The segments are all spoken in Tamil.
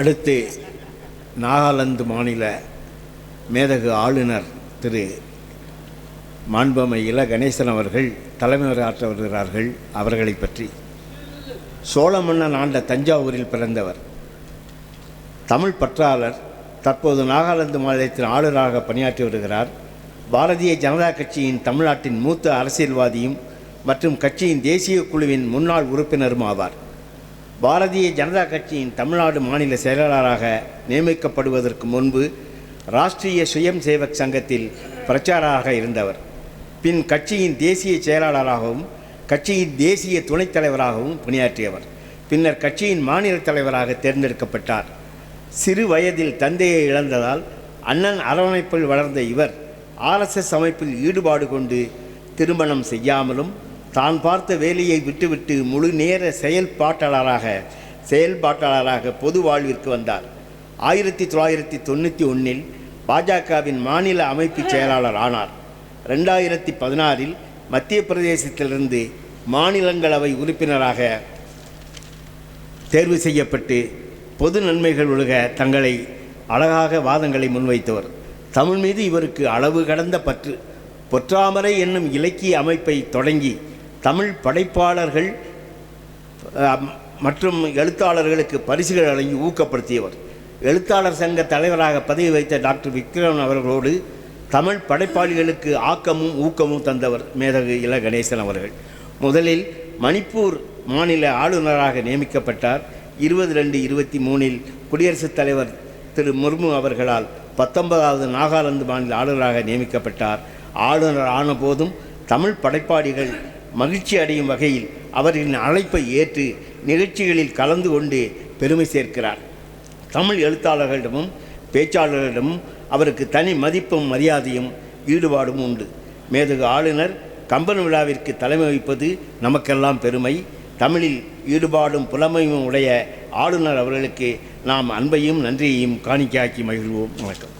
அடுத்து நாகாலாந்து மாநில மேதகு ஆளுநர் திரு மாண்பமை இல கணேசன் அவர்கள் தலைமை ஆற்ற வருகிறார்கள் அவர்களை பற்றி சோழ மன்னன் ஆண்ட தஞ்சாவூரில் பிறந்தவர். தமிழ் பற்றாளர் தற்போது நாகாலாந்து மாநிலத்தின் ஆளுநராக பணியாற்றி வருகிறார். பாரதிய ஜனதா கட்சியின் தமிழ்நாட்டின் மூத்த அரசியல்வாதியும் மற்றும் கட்சியின் தேசிய குழுவின் முன்னாள் உறுப்பினரும் ஆவார். பாரதிய ஜனதா கட்சியின் தமிழ்நாடு மாநில செயலாளராக நியமிக்கப்படுவதற்கு முன்பு ராஷ்டிரிய சுயம் சேவக் சங்கத்தில் பிரச்சாரராக இருந்தவர். பின் கட்சியின் தேசிய செயலாளராகவும் கட்சியின் தேசிய துணைத் தலைவராகவும் பணியாற்றியவர். பின்னர் கட்சியின் மாநில தலைவராக தேர்ந்தெடுக்கப்பட்டார். சிறு வயதில் தந்தையை இழந்ததால் அண்ணன் அரவணைப்பில் வளர்ந்த இவர் ஆர்எஸ்எஸ் அமைப்பில் ஈடுபாடு கொண்டு திருமணம் செய்யாமலும் தான் பார்த்த வேலையை விட்டுவிட்டு முழு நேர செயல்பாட்டாளராக செயல்பாட்டாளராக பொது வாழ்விற்கு வந்தார். ஆயிரத்தி தொள்ளாயிரத்தி தொண்ணூற்றி ஒன்றில் பாஜகவின் மாநில அமைப்பு செயலாளர் ஆனார். ரெண்டாயிரத்தி பதினாறில் மத்திய பிரதேசத்திலிருந்து மாநிலங்களவை உறுப்பினராக தேர்வு செய்யப்பட்டு பொது நன்மைகள் ஒழுக தங்களை அழகாக வாதங்களை முன்வைத்தவர். தமிழ் மீது இவருக்கு அளவு கடந்த பற்று. பொற்றாமரை என்னும் இலக்கிய அமைப்பை தொடங்கி தமிழ் படைப்பாளர்கள் மற்றும் எழுத்தாளர்களுக்கு பரிசுகள் வழங்கி ஊக்கப்படுத்தியவர். எழுத்தாளர் சங்க தலைவராக பதவி வைத்த டாக்டர் விக்ரமன் அவர்களோடு தமிழ் படைப்பாளிகளுக்கு ஆக்கமும் ஊக்கமும் தந்தவர் மேதகு இல கணேசன் அவர்கள். முதலில் மணிப்பூர் மாநில ஆளுநராக நியமிக்கப்பட்டார். இருபது ரெண்டு இருபத்தி மூணில் குடியரசுத் தலைவர் திரு முர்மு அவர்களால் பத்தொன்பதாவது நாகாலாந்து மாநில ஆளுநராக நியமிக்கப்பட்டார். ஆளுநர் ஆனபோதும் தமிழ் படைப்பாளிகள் மகிழ்ச்சி அடையும் வகையில் அவர்களின் அழைப்பை ஏற்று நிகழ்ச்சிகளில் கலந்து கொண்டு பெருமை சேர்க்கிறார். தமிழ் எழுத்தாளர்களிடமும் பேச்சாளர்களிடமும் அவருக்கு தனி மதிப்பும் மரியாதையும் ஈடுபாடும் உண்டு. மேதகு ஆளுநர் கம்பன் விழாவிற்கு தலைமை வகிப்பது நமக்கெல்லாம் பெருமை. தமிழில் ஈடுபாடும் புலமையும் உடைய ஆளுநர் அவர்களுக்கு நாம் அன்பையும் நன்றியையும் காணிக்கையாக்கி மகிழ்வோம். வணக்கம்.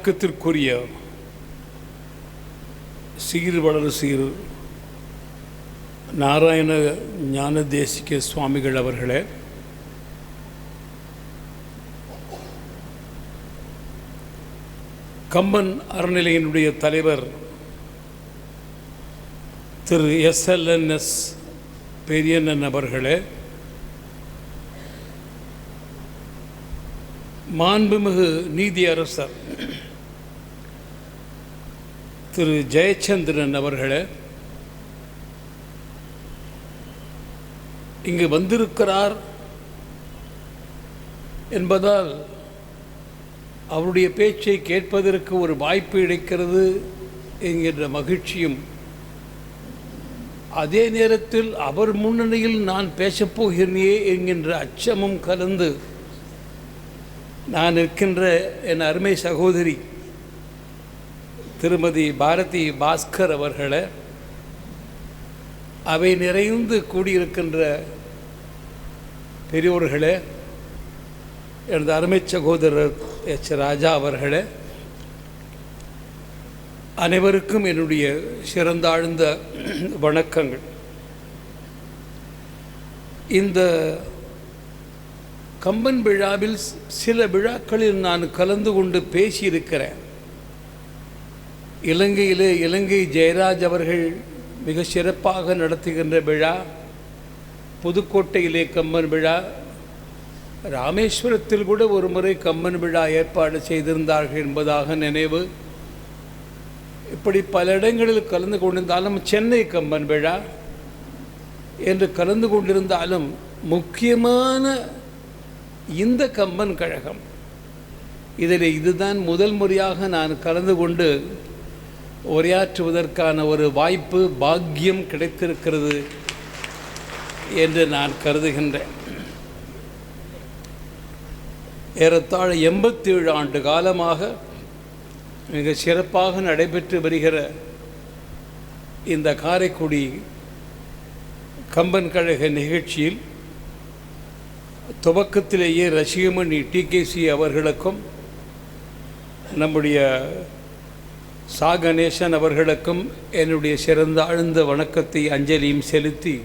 வணக்கத்திற்குரிய சீர் வளர் சீர் நாராயண ஞான தேசிக சுவாமிகள் அவர்களே கம்பன் அறநிலையினுடைய தலைவர் திரு எஸ்எல்என்எஸ் பெரியண்ணன் அவர்களே மாண்புமிகு நீதி அரசர் திரு ஜெயச்சந்திரன் அவர்களே இங்கு வந்திருக்கிறார் என்பதால் அவருடைய பேச்சை கேட்பதற்கு ஒரு வாய்ப்பு கிடைக்கிறது என்கின்ற மகிழ்ச்சியும் அதே நேரத்தில் அவர் முன்னணியில் நான் பேசப்போகிறேனே என்கின்ற அச்சமும் கலந்து நான் இருக்கின்ற என் அருமை சகோதரி திருமதி பாரதி பாஸ்கர் அவர்களை அவை நிறைந்து கூடியிருக்கின்ற பெரியோர்களே எனது அருமை சகோதரர் எச். ராஜா அவர்களே அனைவருக்கும் என்னுடைய சிறந்தாழ்ந்த வணக்கங்கள். இந்த கம்பன் விழாவில் சில விழாக்களில் நான் கலந்து கொண்டு பேசியிருக்கிறேன். இலங்கையிலே இலங்கை ஜெயராஜ் அவர்கள் மிக சிறப்பாக நடத்துகின்ற விழா புதுக்கோட்டையிலே கம்மன் விழா ராமேஸ்வரத்தில் கூட ஒரு முறை கம்மன் விழா ஏற்பாடு செய்திருந்தார்கள் என்பதாக நினைவு. இப்படி பல இடங்களில் கலந்து கொண்டிருந்தாலும் சென்னை கம்மன் விழா என்று கலந்து கொண்டிருந்தாலும் முக்கியமான இந்த கம்பன் கழகம். இதில் இதுதான் முதல் முறையாக நான் கலந்து கொண்டு உரையாற்றுவதற்கான ஒரு வாய்ப்பு பாக்கியம் கிடைத்திருக்கிறது என்று நான் கருதுகின்றேன். ஏறத்தாழ எண்பத்தேழு ஆண்டு காலமாக மிக சிறப்பாக நடைபெற்று வருகிற இந்த காரைக்குடி கம்பன் கழக நிகழ்ச்சியில் துவக்கத்திலேயே ரசிகமணி டிகேசி அவர்களுக்கும் நம்முடைய சா கணேசன் அவர்களுக்கும் என்னுடைய சிறந்த ஆழ்ந்த வணக்கத்தை அஞ்சலியும் செலுத்தி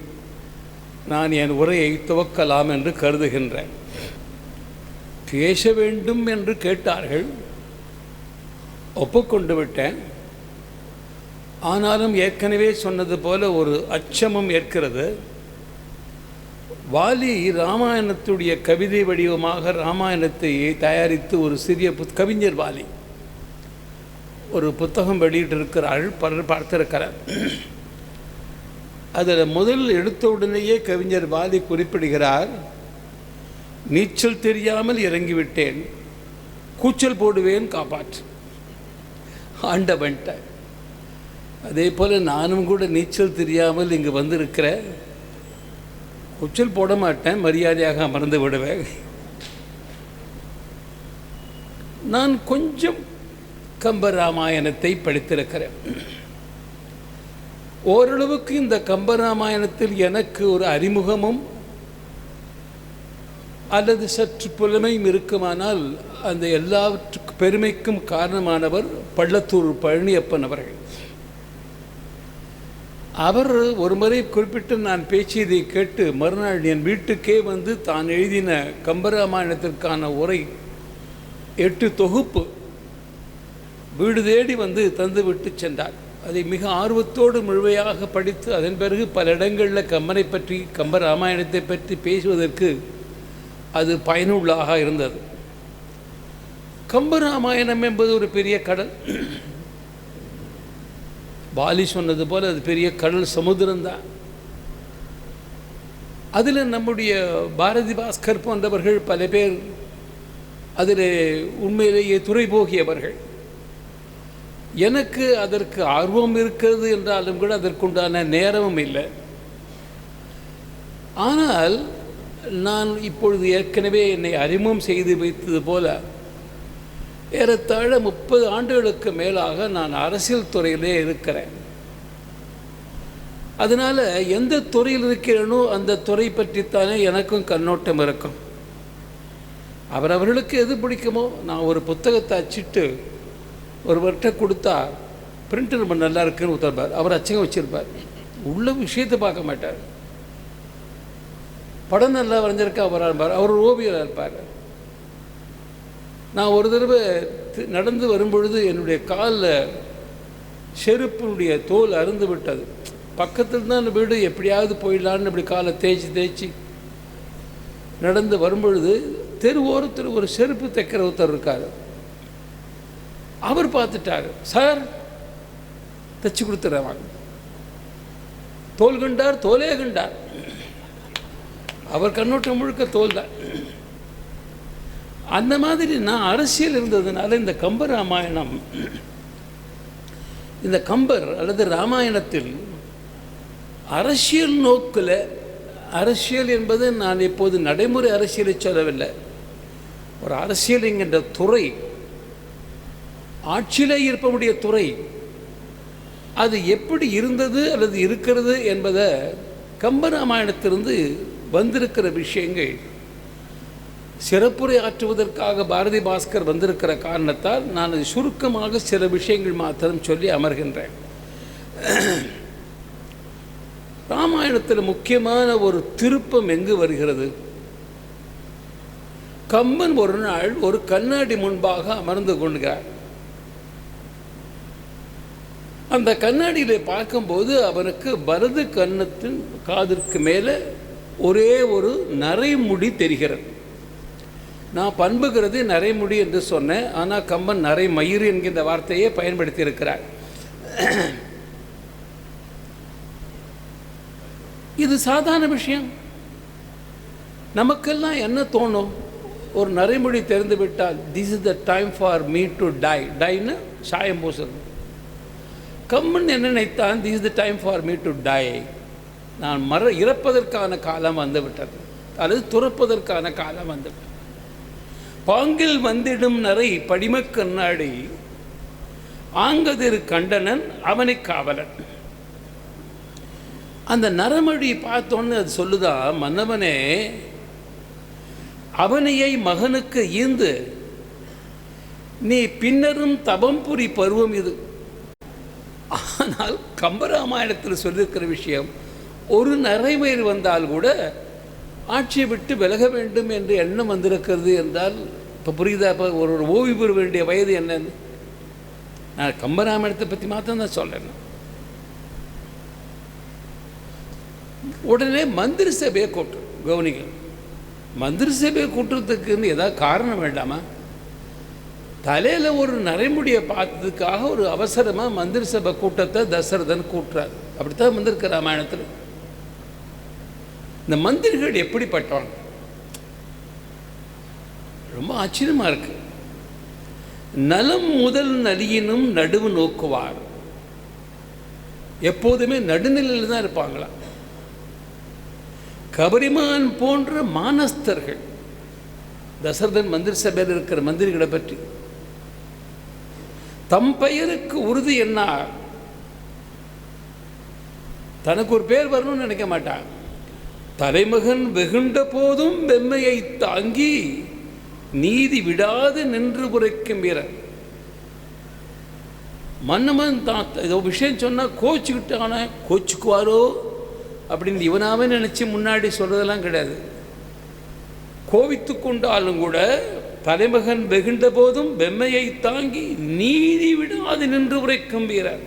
நான் என் உரையை துவக்கலாம் என்று கருதுகின்றேன். பேச வேண்டும் என்று கேட்டார்கள். ஒப்புக்கொண்டு விட்டேன். ஆனாலும் ஏற்கனவே சொன்னது போல ஒரு அச்சமும் ஏற்கிறது. வாலி ராமாயணத்துடைய கவிதை வடிவமாக ராமாயணத்தை தயாரித்து ஒரு சிறிய புத் கவிஞர் வாலி. ஒரு புத்தகம் வெளியிட்டிருக்கிறார்கள் பலர் பார்த்திருக்கிறார் அதில் முதல் எடுத்த உடனேயே கவிஞர் வாதி குறிப்பிடுகிறார் நீச்சல் தெரியாமல் இறங்கிவிட்டேன். கூச்சல் போடுவேன் காப்பாற்று. ஆண்டவன்ட்ட அதே போல் நானும் கூட நீச்சல் தெரியாமல் இங்கே வந்திருக்கிற. கூச்சல் போட மாட்டேன் மரியாதையாக அமர்ந்து விடுவேன். நான் கொஞ்சம் கம்பராமாயணத்தை படித்திருக்கிறேன். ஓரளவுக்கு இந்த கம்பராமாயணத்தில் எனக்கு ஒரு அறிமுகமும் அல்லது சற்று புலமையும் இருக்குமானால் அந்த எல்லாவற்றுக்கு பெருமைக்கும் காரணமானவர் பள்ளத்தூர் பழனியப்பன் அவர்கள். அவர் ஒரு முறை குறிப்பிட்டு நான் பேசியதை கேட்டு மறுநாள் என் வீட்டுக்கே வந்து தான் எழுதின கம்பராமாயணத்திற்கான உரை எட்டு தொகுப்பு வீடு தேடி வந்து தந்துவிட்டு சென்றார். அதை மிக ஆர்வத்தோடு முழுமையாக படித்து அதன் பிறகு பல இடங்களில் கம்பனை பற்றி கம்ப ராமாயணத்தை பற்றி பேசுவதற்கு அது பயனுள்ளாக இருந்தது. கம்பராமாயணம் என்பது ஒரு பெரிய கடல். பாலி சொன்னது போல் அது பெரிய கடல் சமுத்திரம்தான் அதில் நம்முடைய பாரதி பாஸ்கர் போன்றவர்கள் பல பேர் அதில் உண்மையிலேயே துறை போகியவர்கள் எனக்கு அதற்கு ஆர்வம் இருக்கிறது என்றாலும் கூட அதற்குண்டான நேரமும் இல்லை. ஆனால் நான் இப்பொழுது ஏற்கனவே என்னை அறிமுகம் செய்து வைத்தது போல ஏறத்தாழ முப்பது ஆண்டுகளுக்கு மேலாக நான் அரசியல் துறையிலே இருக்கிறேன். அதனால் எந்த துறையில் இருக்கிறேனோ அந்த துறை பற்றித்தானே எனக்கும் கண்ணோட்டம் இருக்கும். அவரவர்களுக்கு எது பிடிக்குமோ நான் ஒரு புத்தகத்தை அச்சிட்டு ஒருவர்கிட்ட கொடுத்தா பிரிண்ட் ரொம்ப நல்லா இருக்குன்னு உத்தரப்பார். அவர் அச்சகம் வச்சுருப்பார். உள்ள விஷயத்தை பார்க்க மாட்டார். படம் நல்லா வரைஞ்சிருக்கா அவராக இருப்பார் அவர் ஓவியராக இருப்பார். நான் ஒரு தடவை நடந்து வரும்பொழுது என்னுடைய காலில் செருப்பினுடைய தோல் அருந்து விட்டது. பக்கத்தில் தான் வீடு எப்படியாவது போயிடலான்னு இப்படி காலை தேய்ச்சி தேய்ச்சி நடந்து வரும்பொழுது தெரு ஓரத்தில் ஒரு செருப்பு தைக்கிற ஒருத்தர் இருக்கார். அவர் பார்த்துட்டாரு. சார் தச்சு கொடுத்துட்றேன் தோல் கண்டார் தோலே கண்டார். அவர் கண்ணோட்டம் முழுக்க தோல் தான். அந்த மாதிரி நான் அரசியல் இருந்ததுனால இந்த கம்ப ராமாயணம் இந்த கம்பர் அல்லது ராமாயணத்தில் அரசியல் நோக்கில் அரசியல் என்பது நான் இப்போது நடைமுறை அரசியலை சொல்லவில்லை. ஒரு அரசியல் என்கின்ற துறை ஆட்சியிலே இருப்பவருடைய துறை அது எப்படி இருந்தது அல்லது இருக்கிறது என்பதை கம்பராமாயணத்திலிருந்து வந்திருக்கிற விஷயங்கள் சிறப்புரை ஆற்றுவதற்காக பாரதி பாஸ்கர் வந்திருக்கிற காரணத்தால் நான் அது சுருக்கமாக சில விஷயங்கள் மாத்திரம் சொல்லி அமர்கின்றேன். ராமாயணத்தில் முக்கியமான ஒரு திருப்பம் எங்கு வருகிறது? கம்பன் ஒரு நாள் ஒரு கண்ணாடி முன்பாக அமர்ந்து கொள்கிறார். அந்த கண்ணாடியில் பார்க்கும்போது அவனுக்கு வலது கன்னத்தின் காதிற்கு மேலே ஒரே ஒரு நரைமுடி தெரிகிறது. நான் பண்புகிறது நரைமுடி என்று சொன்னேன் ஆனால் கம்பன் நரைமயிர் என்கின்ற வார்த்தையை பயன்படுத்தி இருக்கிறார் இது சாதாரண விஷயம். நமக்கெல்லாம் என்ன தோணும்? ஒரு நரைமொழி தெரிந்து விட்டால் this is the time for me to die டைன்னு சாயம் பூசுறது. கம்முன்னு என்ன நினைத்தான் this the time for me to die நான் மற இறப்பதற்கான காலம் வந்து விட்டது அல்லது துறப்பதற்கான காலம் வந்துவிட்டது. பாங்கில் வந்திடும் நரை படிமக் கண்ணாடி ஆங்கதிரு கண்டனன் அவனை காவலன். அந்த நரமொழி பார்த்தோன்னு அது சொல்லுதா மன்னவனே அவனையை மகனுக்கு ஈந்து நீ பின்னரும் தபம் புரி பருவம் இது. ஆனால் கம்பராமாயணத்தில் சொல்லியிருக்கிற விஷயம் ஒரு நரைவயிறு வந்தால் கூட ஆட்சியை விட்டு விலக வேண்டும் என்று எண்ணம் வந்திருக்கிறது என்றால் இப்போ புரியுதா? இப்போ ஒரு ஒரு ஓய்வு பெற வேண்டிய வயது என்னன்னு? நான் கம்பராமாயணத்தை பற்றி மாத்திரம் தான் சொல்லணும். உடனே மந்திரி சபையை கூட்டு கவனிக்கணும். மந்திரி சபையை கூட்டுறதுக்குன்னு ஏதாவது காரணம் வேண்டாமா? தலையில் ஒரு நரைமுடியை பார்த்ததுக்காக ஒரு அவசரமாக மந்திரி சபை கூட்டத்தை தசரதன் கூட்டுறாரு. அப்படித்தான் வந்திருக்கு ராமாயணத்தில். இந்த மந்திரிகள் எப்படிப்பட்டவங்க? ரொம்ப ஆச்சரியமாக இருக்கு. நலம் முதல் நலியினும் நடுவு நோக்குவார். எப்போதுமே நடுநிலையில் தான் இருப்பாங்களா? கபரிமான் போன்ற மானஸ்தர்கள். தசரதன் மந்திரி சபையில் இருக்கிற மந்திரிகளை பற்றி. தம் பெயருக்கு உறுதி என்ன தனக்கு ஒரு பேர் வரணும்னு நினைக்க மாட்டான். தலைமகன் வெகுண்ட போதும் வெம்மையை தாங்கி நீதி விடாது நின்று உரைக்கும் வீரர் மன்னமன் தான் ஏதோ விஷயம் சொன்னால் கோச்சுக்கிட்டான கோச்சுக்குவாரோ அப்படின்னு இவனாவே நினச்சி முன்னாடி சொல்கிறதெல்லாம் கிடையாது. கோவித்து கொண்டாலும் கூட தலைமகன் வெகுண்ட போதும் வெம்மையை தாங்கி நீதி விடாது நின்று உரைக்கும் வீரர்.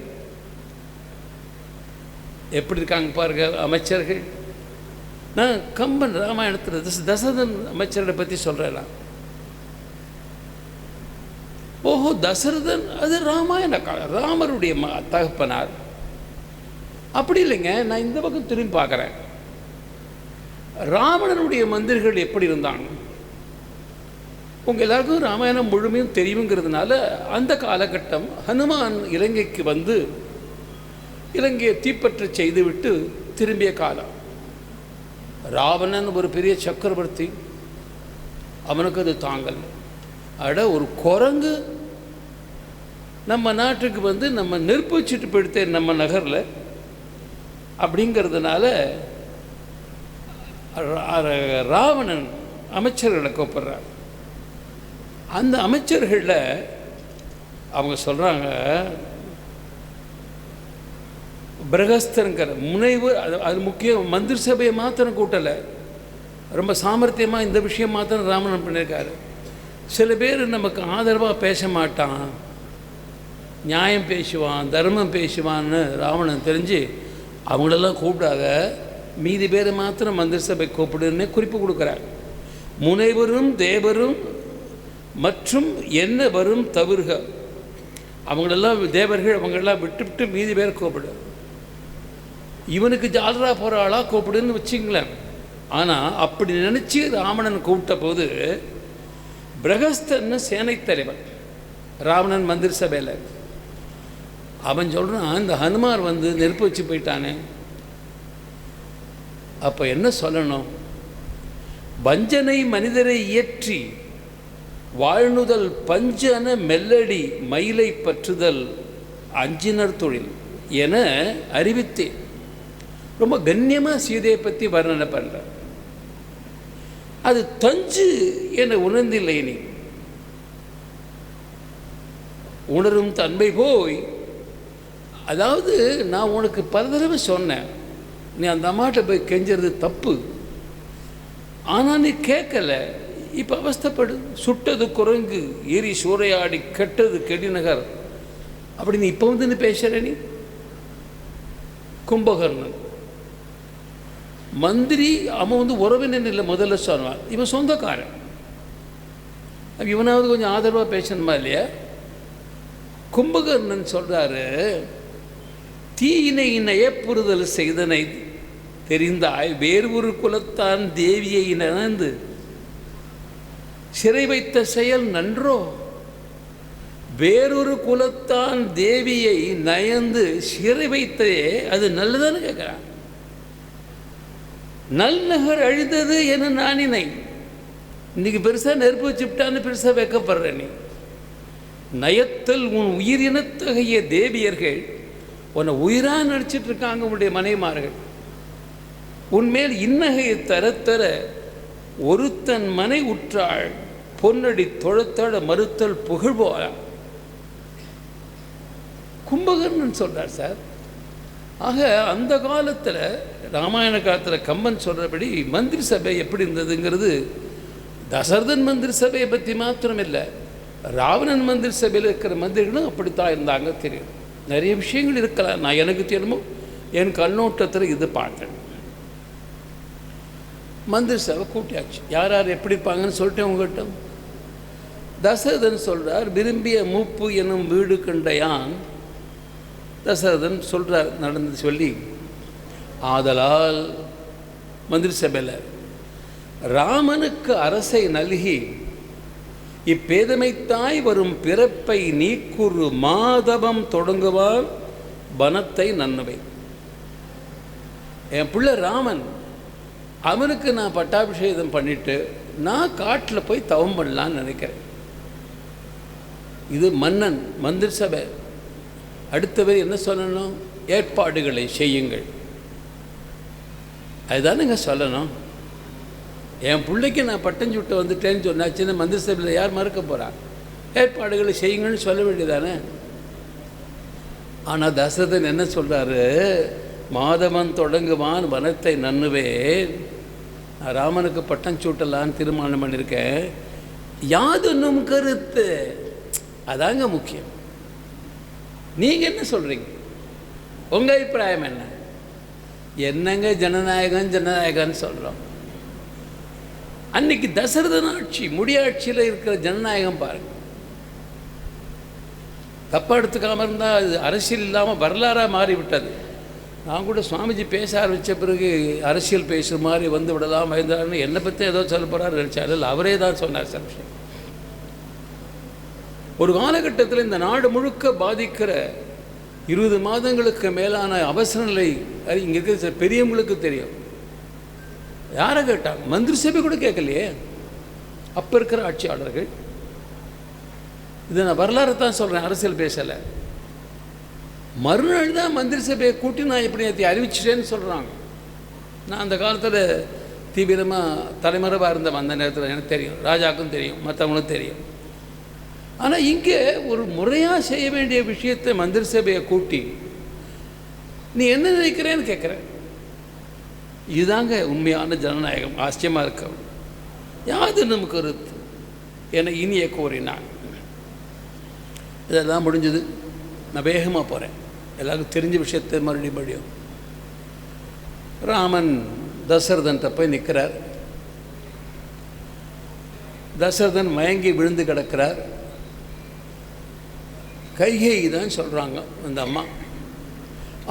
எப்படி இருக்காங்க பாருங்க அமைச்சர்கள். நான் கம்பன் ராமாயணத்தில் தச தசரதன் அமைச்சர்களை பற்றி சொல்கிறேன் ஓஹோ தசரதன் அது ராமாயண காலம் ராமருடைய ம தகப்பனார். அப்படி இல்லைங்க நான் இந்த பக்கம் திரும்பி பார்க்குறேன். ராவணனுடைய மந்திரிகள் எப்படி இருந்தாங்க? உங்கள் எல்லாருக்கும் ராமாயணம் முழுமையும் தெரியுங்கிறதுனால அந்த காலகட்டம் ஹனுமான் இலங்கைக்கு வந்து இலங்கையை தீப்பற்ற செய்துவிட்டு திரும்பிய காலம். ராவணன் ஒரு பெரிய சக்கரவர்த்தி. அவனுக்கு அது தாங்கல். அட ஒரு குரங்கு. நம்ம நாட்டுக்கு வந்து நம்ம நெருப்பு வச்சுட்டு போயிடுத்தே நம்ம நகரில். அப்படிங்கிறதுனால ராவணன் அமைச்சர்களை கூப்பிட்றாங்க அந்த அமைச்சர்களில் அவங்க சொல்கிறாங்க பிரகஸ்தருங்கிற முனைவு அது அது முக்கியம். மந்திரி சபையை மாத்திரம் கூட்டலை. ரொம்ப சாமர்த்தியமாக இந்த விஷயம் மாத்திரம் ராமணன் பண்ணியிருக்காரு. சில பேர் நமக்கு ஆதரவாக பேச மாட்டான். நியாயம் பேசுவான் தர்மம் பேசுவான்னு ராவணன் தெரிஞ்சு அவங்களெல்லாம் கூப்பிடாத மீதி பேரை மாத்திரம் மந்திரி சபை கூப்பிடுன்னு குறிப்பு கொடுக்குறாங்க முனைவரும் தேவரும் மற்றும் என்ன வரும் தவிர்க. அவங்களெல்லாம் தேவர்கள் அவங்களெல்லாம் விட்டுவிட்டு மீதி பேர் கூப்பிடு. இவனுக்கு ஜாலரா போகிற ஆளாக கூப்பிடுன்னு வச்சுங்களேன் ஆனால் அப்படி நினச்சி ராவணன் கூப்பிட்ட போது பிரகஸ்தன்னு சேனைத்தலைவன் ராவணன் மந்திரி சபையில். அவன் சொல்கிறான் இந்த ஹனுமார் வந்து நெருப்பு வச்சு போயிட்டானே. அப்போ என்ன சொல்லணும்? வஞ்சனை மனிதரை இயற்றி வாழ்நுதல் பஞ்சன மெல்லடி மயிலை பற்றுதல் அஞ்சினர் தொழில் என அறிவித்தேன். ரொம்ப கண்ணியமாக சீதையை பற்றி வர்ணனை பண்ணுற அது தஞ்சு என உணர்ந்தில்லை நீ. உணரும் தன்மை போய். அதாவது நான் உனக்கு பல தடவை சொன்னேன். நீ அந்த அம்மாட்ட போய் கெஞ்சுறது தப்பு. ஆனால் நீ கேட்கல இப்போ அவஸ்தப்படு. சுட்டது குரங்கு எரி சூறையாடி கெட்டது கெடிநகர். அப்படின்னு இப்போ வந்து நீ பேசுகிற நீ? கும்பகர்ணன். மந்திரி அவன் வந்து உறவினன் இல்லை முதல்ல சொன்னான் இவன் சொந்தக்காரன். இவனாவது கொஞ்சம் ஆதரவாக பேசணுமா இல்லையா? கும்பகர்ணன் சொல்கிறாரு தீயினை நயப்புறுதல் செய்தனை தெரிந்தாய் வேறு ஒரு குலத்தான் தேவியை நனந்து சிறை வைத்த செயல் நன்றோ? வேறொரு குலத்தான் தேவியை நயந்து சிறை வைத்ததே அது நல்லதான்னு கேட்குறான் நல்நகர் அழிந்தது என நானினை இன்னைக்கு பெருசாக நெருப்பு வச்சுவிட்டான்னு பெருசாக வைக்கப்படுற நீ. நயத்தல் உன் உயிரினத்தகைய தேவியர்கள் உன்னை உயிராக நடிச்சிட்டு இருக்காங்க உன்னுடைய மனைமார்கள் உன்மேல் இன்னகையை தரத்தர ஒருத்தன் மனை உற்றாள் பொன்னடி தொழுத்தட மறுத்தல் புகழ்வோ கும்பகர்ணன் சொல்றார் சார். ஆக அந்த காலத்தில் ராமாயண காலத்தில் கம்பன் சொல்கிறபடி மந்திரி சபை எப்படி இருந்ததுங்கிறது தசரதன் மந்திரி சபையை பற்றி மாத்திரம் இல்லை ராவணன் மந்திரி சபையில் இருக்கிற மந்திரிகளும் அப்படித்தான் இருந்தாங்க தெரியும். நிறைய விஷயங்கள் இருக்கலாம். நான் எனக்கு தெரியுமோ? என் கண்ணோட்டத்தில் இது பார்த்தேன். மந்திரி சபை கூட்டியாச்சு. யார் யார் எப்படி இருப்பாங்கன்னு சொல்லிட்டேன் உங்கள்கிட்ட. தசரதன் சொல்கிறார் விரும்பிய மூப்பு எனும் வீடு கண்டையான் தசரதன் சொல்கிறார் நடந்து சொல்லி ஆதலால் மந்திரி சபையில் ராமனுக்கு அரசை நல்கி இப்பேதமைத்தாய் வரும் பிறப்பை நீக்குறு மாதவம் தொடங்குவார் வனத்தை நன்னவை என் பிள்ளை ராமன் அவனுக்கு நான் பட்டாபிஷேகம் பண்ணிட்டு நான் காட்டில் போய் தவம் பண்ணலான்னு நினைக்கிறேன். இது மன்னன் மந்திரி சபை. அடுத்தவர் என்ன சொல்லணும்? ஏற்பாடுகளை செய்யுங்கள். அதுதானுங்க சொல்லணும். என் பிள்ளைக்கு நான் பட்டம் சுட்டு வந்துட்டேன்னு சொன்னாச்சுன்னா மந்திரி சபையில் யார் மறுக்க போகிறான் ஏற்பாடுகளை செய்யுங்கன்னு சொல்ல வேண்டியதானே? ஆனால் தசரதன் என்ன சொல்கிறாரு மாதவன் தொடங்குவான் வனத்தை நன்னுவேன் நான் ராமனுக்கு பட்டம் சூட்டலான்னு தீர்மானம் பண்ணியிருக்கேன். யாதுன்னும் கருத்து? அதாங்க முக்கியம். நீங்கள் என்ன சொல்கிறீங்க உங்கள் அபிப்பிராயம் என்ன? என்னங்க ஜனநாயகம் ஜனநாயகம்னு சொல்கிறோம் அன்னைக்கு தசரதன் ஆட்சி முடியாட்சியில் இருக்கிற ஜனநாயகம் பாருங்க. தப்பாக எடுத்துக்காம இருந்தால் அது அரசியல் இல்லாமல் வரலாறாக மாறிவிட்டது. நான் கூட சுவாமிஜி பேச ஆரம்பித்த பிறகு அரசியல் பேசுகிற மாதிரி வந்து விடலாம் பயந்தாருன்னு என்னை பற்றி ஏதோ சொல்ல போகிறாரு நினச்சாரு. இல்லை அவரே தான் சொன்னார் சார் விஷயம் ஒரு காலகட்டத்தில் இந்த நாடு முழுக்க பாதிக்கிற இருபது மாதங்களுக்கு மேலான அவசர நிலை இங்கே இருக்கிற சில பெரியவங்களுக்கு தெரியும். யாரை கேட்டால் மந்திரி சபை கூட கேட்கலையே. அப்போ இருக்கிற ஆட்சியாளர்கள். இதை நான் வரலாறு தான் சொல்கிறேன் அரசியல் பேசலை. மறுநாள் தான் மந்திரி சபையை கூட்டி நான் இப்படி நேற்று அறிவிச்சிட்டேன்னு சொல்கிறாங்க நான் அந்த காலத்தில் தீவிரமாக தலைமறைவாக இருந்தவன் அந்த நேரத்தில் எனக்கு தெரியும். ராஜாவுக்கும் தெரியும் மற்றவங்களுக்கும் தெரியும். ஆனால் இங்கே ஒரு முறையாக செய்ய வேண்டிய விஷயத்தை மந்திர சபையை கூட்டி நீ என்ன நினைக்கிறேன்னு கேட்குறேன் இதுதாங்க உண்மையான ஜனநாயகம் ஆச்சரியமாக இருக்க. யாது நமக்கு கருத்து? என இனிய கோரினான் இதெல்லாம் முடிஞ்சது. நான் வேகமாக போகிறேன் எல்லாருக்கும் தெரிஞ்ச விஷயத்தை மறுபடியும் மறுபடியும். ராமன் தசரதன்ட்ட போய் நிற்கிறார் தசரதன் மயங்கி விழுந்து கிடக்கிறார். கைகை தான் சொல்கிறாங்க அந்த அம்மா.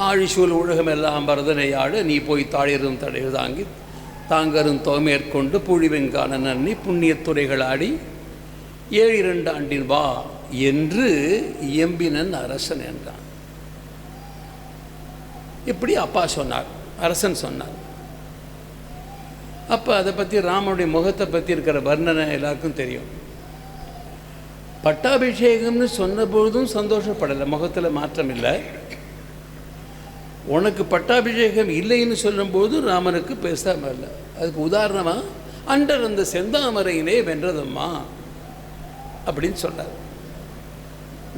ஆழிசூல் உலகம் எல்லாம் பரதனை நீ போய் தாழிரும் தடையில் தாங்கி தாங்கரும் தோமேற்கொண்டு புழிவெங்கான நன்னி புண்ணியத்துறைகள் ஆடி ஏழு இரண்டு ஆண்டின் வா என்று எம்பினன் அரசன் என்றான். இப்படி அப்பா சொன்னார் அரசன் சொன்னார். அப்போ அதை பற்றி ராமனுடைய முகத்தை பற்றி இருக்கிற வர்ணனை எல்லாருக்கும் தெரியும். பட்டாபிஷேகம்னு சொன்னபொழுதும் சந்தோஷப்படலை முகத்தில் மாற்றம் இல்லை உனக்கு பட்டாபிஷேகம் இல்லைன்னு சொல்லும்போது ராமனுக்கு பேசாமல் இல்லை. அதுக்கு உதாரணமாக அண்டர் அந்த செந்தாமரையினே வென்றதம்மா அப்படின்னு சொன்னார்.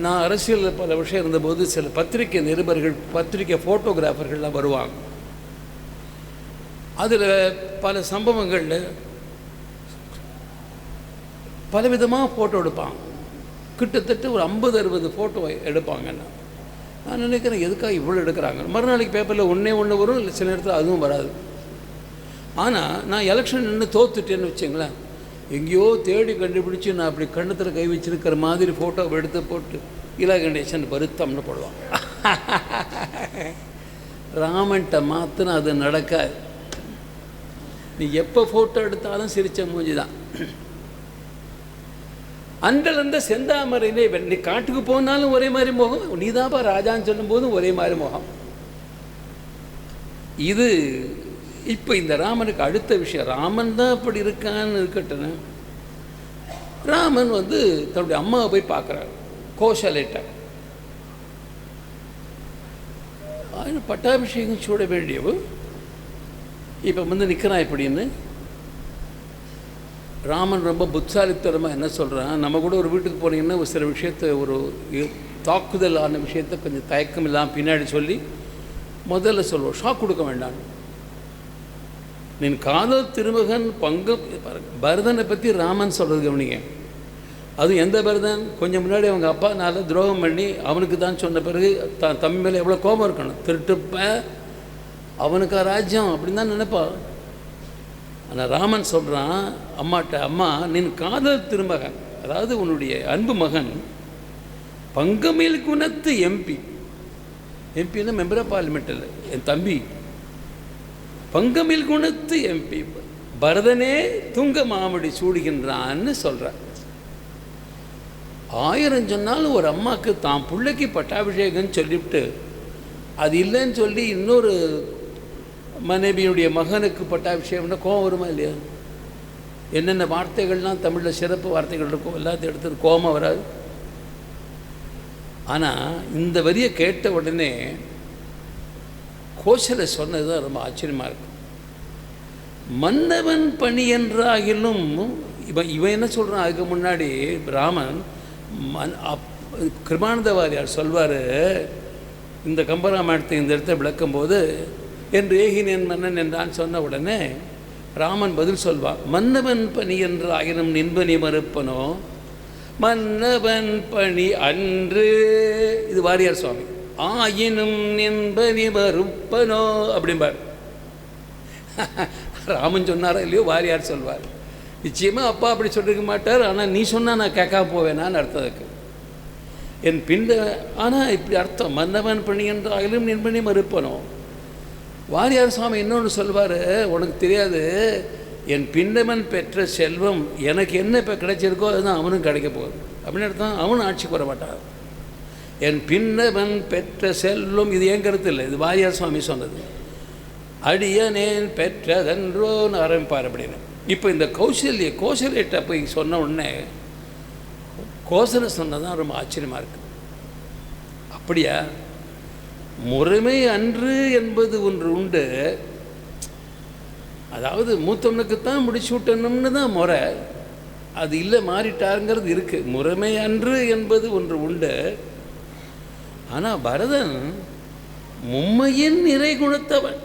நான் அரசியலில் பல விஷயம் இருந்தபோது சில பத்திரிகை நிருபர்கள் பத்திரிகை ஃபோட்டோகிராஃபர்கள்லாம் வருவாங்க. அதில் பல சம்பவங்களில் பலவிதமாக ஃபோட்டோ எடுப்பாங்க. கிட்டத்தட்ட ஒரு ஐம்பது அறுபது ஃபோட்டோ எடுப்பாங்கன்னா நான் நினைக்கிறேன் எதுக்காக இவ்வளோ எடுக்கிறாங்க? மறுநாளைக்கு பேப்பரில் ஒன்றே ஒன்று வரும் இல்லை சில நேரத்தில் அதுவும் வராது. ஆனால் நான் எலெக்ஷன் நின்று தோத்துட்டேன்னு வச்சுங்களேன் எங்கேயோ தேடி கண்டுபிடிச்சி நான் அப்படி கண்ணத்தில் கை வச்சிருக்கிற மாதிரி ஃபோட்டோவை எடுத்து போட்டு இலா கணேசன் வருத்தம்னு போடுவான் ராமன்ட்ட மாத்தின அது நடக்காது. நீ எப்போ ஃபோட்டோ எடுத்தாலும் சிரிச்ச மூஞ்சி தான். அந்தளந்த செந்தாமரையிலே நீ காட்டுக்கு போனாலும் ஒரே மாதிரி முகம் நீதாப்பா ராஜான்னு சொல்லும்போதும் ஒரே மாதிரி முகம். இது இப்போ இந்த ராமனுக்கு அடுத்த விஷயம். ராமன் தான் அப்படி இருக்கான்னு இருக்கட்டும். ராமன் வந்து தன்னுடைய அம்மாவை போய் பார்க்குறாரு. கோஷலேட்டை பட்டாபிஷேகம் சூட வேண்டியவு இப்போ வந்து நிற்கிறான் எப்படின்னு ராமன் ரொம்ப புத்தாலித்தனமாக என்ன சொல்கிறான் நம்ம கூட ஒரு வீட்டுக்கு போனீங்கன்னா ஒரு சில விஷயத்தை ஒரு தாக்குதலான விஷயத்தை கொஞ்சம் தயக்கம் இல்லாமல் பின்னாடி சொல்லி முதல்ல சொல்லுவோம். ஷாக் கொடுக்க வேண்டாம். நின் காதல் திருமகன் பங்கு பரதனை பற்றி ராமன் சொல்கிறது கவனிங்க. அது எந்த பரதன்? கொஞ்சம் முன்னாடி அவங்க அப்பா நால துரோகம் பண்ணி அவனுக்கு தான் சொன்ன பிறகு த தம்பி மேலே எவ்வளோ கோபம் இருக்கணும்? திருட்டுப்ப அவனுக்கு ராஜ்யம் அப்படின்னு தான் நினைப்பா ஆனால் ராமன் சொல்கிறான் அம்மாட்ட அம்மா நின் காதல் திருமகன் அதாவது உன்னுடைய அன்பு மகன் பங்கமேல் குணத்து எம்பி எம்பின்னா மெம்பர் ஆஃப் பார்லிமெண்ட்டில் என் தம்பி. பங்கமில் குணத்து எம்பி பரதனே துங்க மாமடி சூடுகின்றான்னு சொல்கிறார் ஆயிரம் சொன்னாலும் ஒரு அம்மாவுக்கு தான் பிள்ளைக்கு பட்டாபிஷேகம் சொல்லிவிட்டு அது இல்லைன்னு சொல்லி இன்னொரு மனைவியுடைய மகனுக்கு பட்டாபிஷேகம்னா கோவம் வருமா இல்லையா? என்னென்ன வார்த்தைகள்லாம் தமிழில் சிறப்பு வார்த்தைகள் இருக்கும் எல்லாத்தையும் எடுத்து கோபம் வராது. ஆனால் இந்த வரியை கேட்ட உடனே கோஷலை சொன்னது தான் ரொம்ப ஆச்சரியமாக இருக்கும் மன்னவன் பணி என்றாகிலும் இவன் இவன் என்ன சொல்கிறான் அதுக்கு முன்னாடி ராமன் மன் அப் கிருமானந்தவாரியார் சொல்வார் இந்த கம்பராமாயணத்தை இந்த இடத்த விளக்கும்போது என்று ஏகினேன் மன்னன் என்றான் சொன்ன உடனே ராமன் பதில் சொல்வான் மன்னவன் பணி என்று ஆயினும் நின்பனி மறுப்பனோ? மன்னவன் பணி அன்று இது வாரியார் சுவாமி. ஆயினும் நின்பனி மறுப்பனோ? அப்படிம்பார். ராமன் சொன்னாரா இல்லையோ வாரியார் சொல்வார். நிச்சயமாக அப்பா அப்படி சொல்லிருக்க மாட்டார் ஆனால் நீ சொன்னால் நான் கேட்காம போவேனான்னு அர்த்தம் இருக்குது என் பின்ன ஆனால் இப்படி அர்த்தம் மன்னவன் பணி என்று ஆகிலும் நின்பனி மறுப்பனோ? வாரியார் சுவாமி இன்னொன்று சொல்வார் உனக்கு தெரியாது என் பின்னவன் பெற்ற செல்வம் எனக்கு என்ன இப்போ கிடைச்சிருக்கோ அதுதான் அவனும் கிடைக்க போகுது. அப்படின்னு அர்த்தம் அவனும் ஆட்சிக்கு வர மாட்டான். என் பின்னவன் பெற்ற செல்வம் இது என் கருத்து இல்லை? இது வாரியார் சுவாமி சொன்னது. அடியனேன் பெற்றதன்றோன்னு ஆரம்பிப்பார் அப்படின்னு. இப்போ இந்த கௌசல்ய கோசல்யிட்ட போய் சொன்ன உடனே கோசலை சொன்னதான் ரொம்ப ஆச்சரியமாக இருக்குது அப்படியா? முறைமை அன்று என்பது ஒன்று உண்டு. அதாவது மூத்தவனுக்குத்தான் முடிச்சு விட்டணும்னு தான் முறை. அது இல்லை மாறிட்டாருங்கிறது இருக்குது முறைமை அன்று என்பது ஒன்று உண்டு. ஆனால் பரதன் மும்மையின் நிறை குணத்தவன்.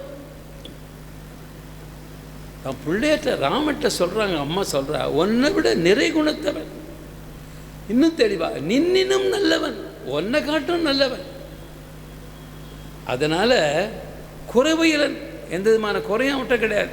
தான் பிள்ளையற்ற ராமட்ட சொல்கிறாங்க அம்மா சொல்கிறா ஒன்றை விட நிறை குணத்தவன். இன்னும் தெளிவா நின்னினும் நல்லவன். ஒன்றை காட்டும் நல்லவன். அதனால் குறைவையிலன் எந்த விதமான குறையும் அவட்ட கிடையாது.